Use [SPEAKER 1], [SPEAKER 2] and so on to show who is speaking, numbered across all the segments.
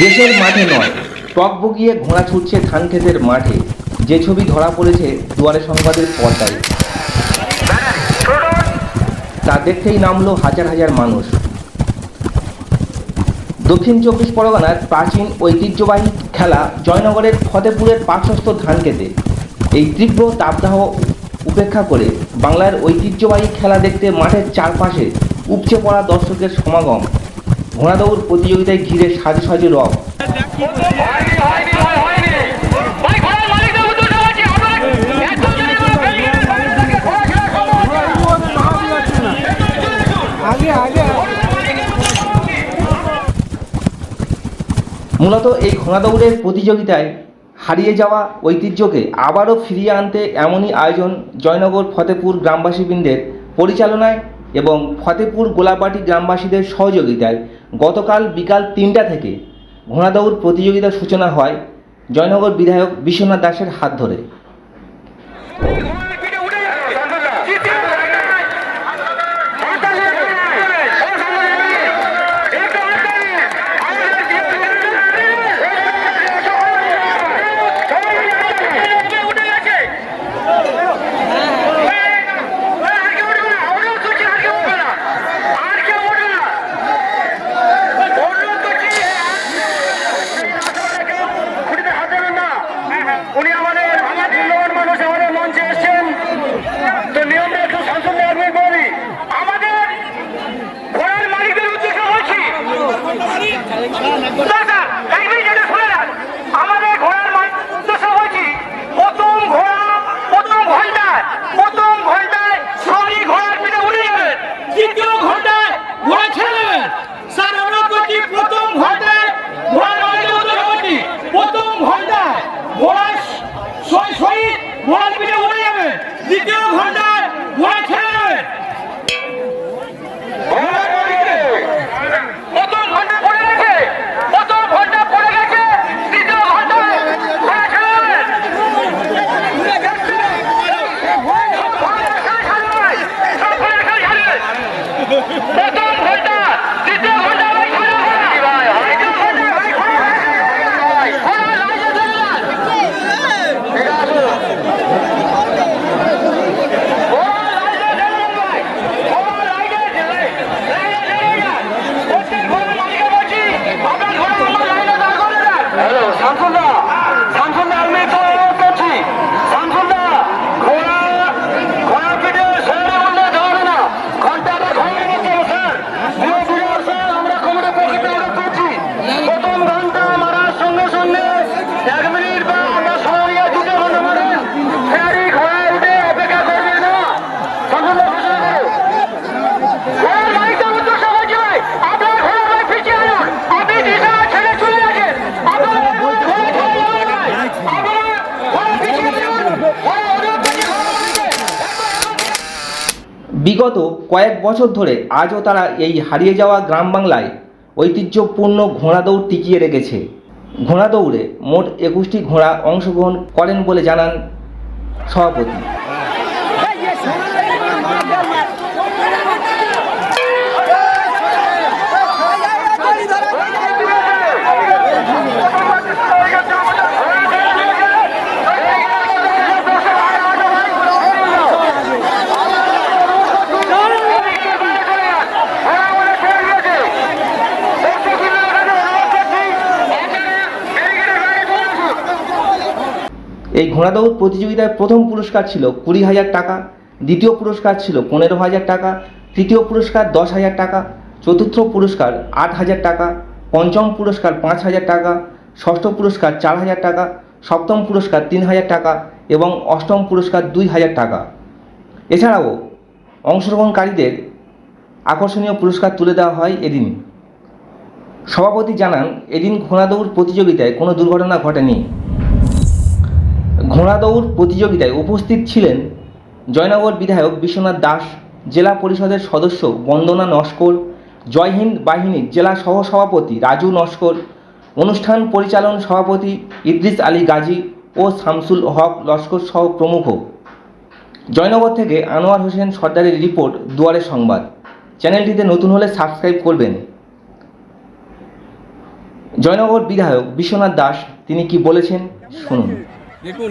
[SPEAKER 1] দেশের মাঠে নয়, টক বগিয়ে ঘোড়া ছুটছে ধান ক্ষেতের মাঠে। যে ছবি ধরা পড়েছে দুয়ারে সংবাদের পর্দায়। তা দেখতেই নামলো হাজার হাজার মানুষ। দক্ষিণ চব্বিশ পরগনার প্রাচীন ঐতিহ্যবাহী খেলা জয়নগরের ফতেপুরের পার্শ্বস্থ ধানক্ষেতে এই তীব্র তাপদাহ উপেক্ষা করে বাংলার ঐতিহ্যবাহী খেলা দেখতে মাঠের চারপাশে উপচে পড়া দর্শকের সমাগম। ঘোড়াদৌড় প্রতিযোগিতায় ঘিরে সাজু সাজু রব মূলত এই ঘোড়াদৌড়ের প্রতিযোগিতায় হারিয়ে যাওয়া ঐতিহ্যকে আবারও ফিরিয়ে আনতে এমনই আয়োজন জয়নগর ফতেপুর গ্রামবাসীবৃন্দের পরিচালনায় এবং ফতেপুর গোলাপাটি গ্রামবাসীদের সহযোগিতায় গতকাল বিকাল তিনটা থেকে ঘোড়া দৌড় প্রতিযোগিতার সূচনা হয় জয়নগর বিধায়ক বিশ্বনাথ দাসের হাত ধরে।
[SPEAKER 2] ¡Gana, corta!
[SPEAKER 1] বিগত কয়েক বছর ধরে আজও তারা এই হারিয়ে যাওয়া গ্রাম বাংলায় ঐতিহ্যপূর্ণ ঘোড়া দৌড় টিকিয়ে রেখেছে। ঘোড়া দৌড়ে মোট একুশটি ঘোড়া অংশগ্রহণ করেন বলে জানান সভাপতি। এই ঘোড়া দৌড় প্রতিযোগিতায় প্রথম পুরস্কার ছিল কুড়ি হাজার টাকা, দ্বিতীয় পুরস্কার ছিল পনেরো হাজার টাকা, তৃতীয় পুরস্কার দশ হাজার টাকা, চতুর্থ পুরস্কার আট হাজার টাকা, পঞ্চম পুরস্কার পাঁচ হাজার টাকা, ষষ্ঠ পুরস্কার চার হাজার টাকা, সপ্তম পুরস্কার তিন হাজার টাকা এবং অষ্টম পুরস্কার দুই হাজার টাকা। এছাড়াও অংশগ্রহণকারীদের আকর্ষণীয় পুরস্কার তুলে দেওয়া হয় এদিন। সভাপতি জানান, এদিন ঘোড়া দৌড় প্রতিযোগিতায় কোনো দুর্ঘটনা ঘটেনি। ঘোড়া দৌড় প্রতিযোগিতায় উপস্থিত ছিলেন জয়নগর বিধায়ক বিশ্বনাথ দাস, জেলা পরিষদের সদস্য বন্দনা নস্কর জয়হিন্দ বাহিনীর জেলা সহসভাপতি রাজু নস্কর, অনুষ্ঠান পরিচালন সভাপতি ইদ্রিস আলী গাজী ও শামসুল হক লস্কর সহ প্রমুখ। জয়নগর থেকে আনোয়ার হোসেন সর্দারের রিপোর্ট, দুয়ারে সংবাদ। চ্যানেলটিতে নতুন হলে সাবস্ক্রাইব করবেন। জয়নগর বিধায়ক বিশ্বনাথ দাস, তিনি কি বলেছেন? শুনুন।
[SPEAKER 3] দেখুন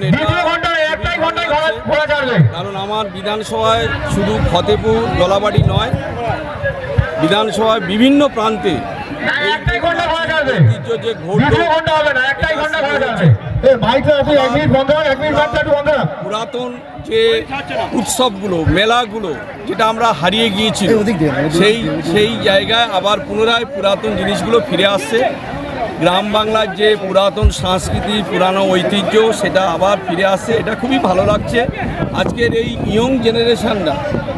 [SPEAKER 3] কারণ আমার বিধানসভায় শুধু ফতেপুর গলাবাড়ি নয় বিধানসভায় বিভিন্ন প্রান্তে যে পুরাতন যে উৎসবগুলো মেলাগুলো যেটা আমরা হারিয়ে গিয়েছি সেই সেই জায়গায় আবার পুনরায় পুরাতন জিনিসগুলো ফিরে আসছে। গ্রাম বাংলার যে পুরাতন সংস্কৃতি, পুরানো ঐতিহ্য, সেটা আবার ফিরে আসছে। এটা খুবই ভালো লাগছে। আজকের এই ইয়ং জেনারেশানরা,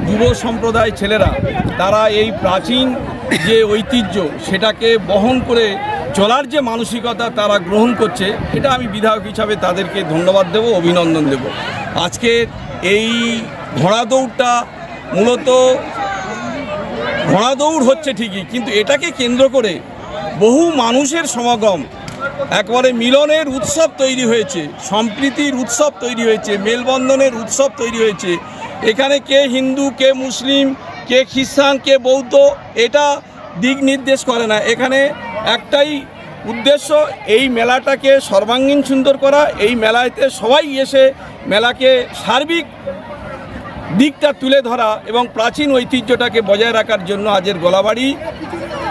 [SPEAKER 3] যুব সম্প্রদায় ছেলেরা, তারা এই প্রাচীন যে ঐতিহ্য, সেটাকে বহন করে চলার যে মানসিকতা তারা গ্রহণ করছে, এটা আমি বিধায়ক হিসাবে তাদেরকে ধন্যবাদ দেব, অভিনন্দন দেব। আজকে এই ঘোড়া দৌড়টা মূলত ঘোড়া দৌড় হচ্ছে ঠিকই, কিন্তু এটাকে কেন্দ্র করে বহু মানুষের সমাগম। একবারে মিলনের উৎসব তৈরি হয়েছে, সম্প্রীতির উৎসব তৈরি হয়েছে, মেলবন্ধনের উৎসব তৈরি হয়েছে। এখানে কে হিন্দু, কে মুসলিম, কে খ্রিস্টান, কে বৌদ্ধ, এটা দিক নির্দেশ করে না। এখানে একটাই উদ্দেশ্য, এই মেলাটাকে সর্বাঙ্গীন সুন্দর করা। এই মেলাতে সবাই এসে মেলাকে সার্বিক দিকটা তুলে ধরা এবং প্রাচীন ঐতিহ্যটাকে বজায় রাখার জন্য আজের গোলাবাড়ি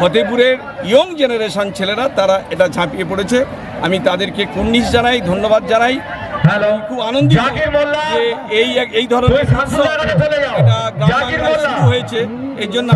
[SPEAKER 3] ফতেপুরের ইয়ং জেনারেশন ছেলেরা তারা এটা ঝাঁপিয়ে পড়েছে। আমি তাদেরকে কুন্নিস জানাই ধন্যবাদ জানাই। খুব আনন্দিত যে এই এই ধরনের। এটা গ্রাম বাংলায় শুরু হয়েছে। এই জন্য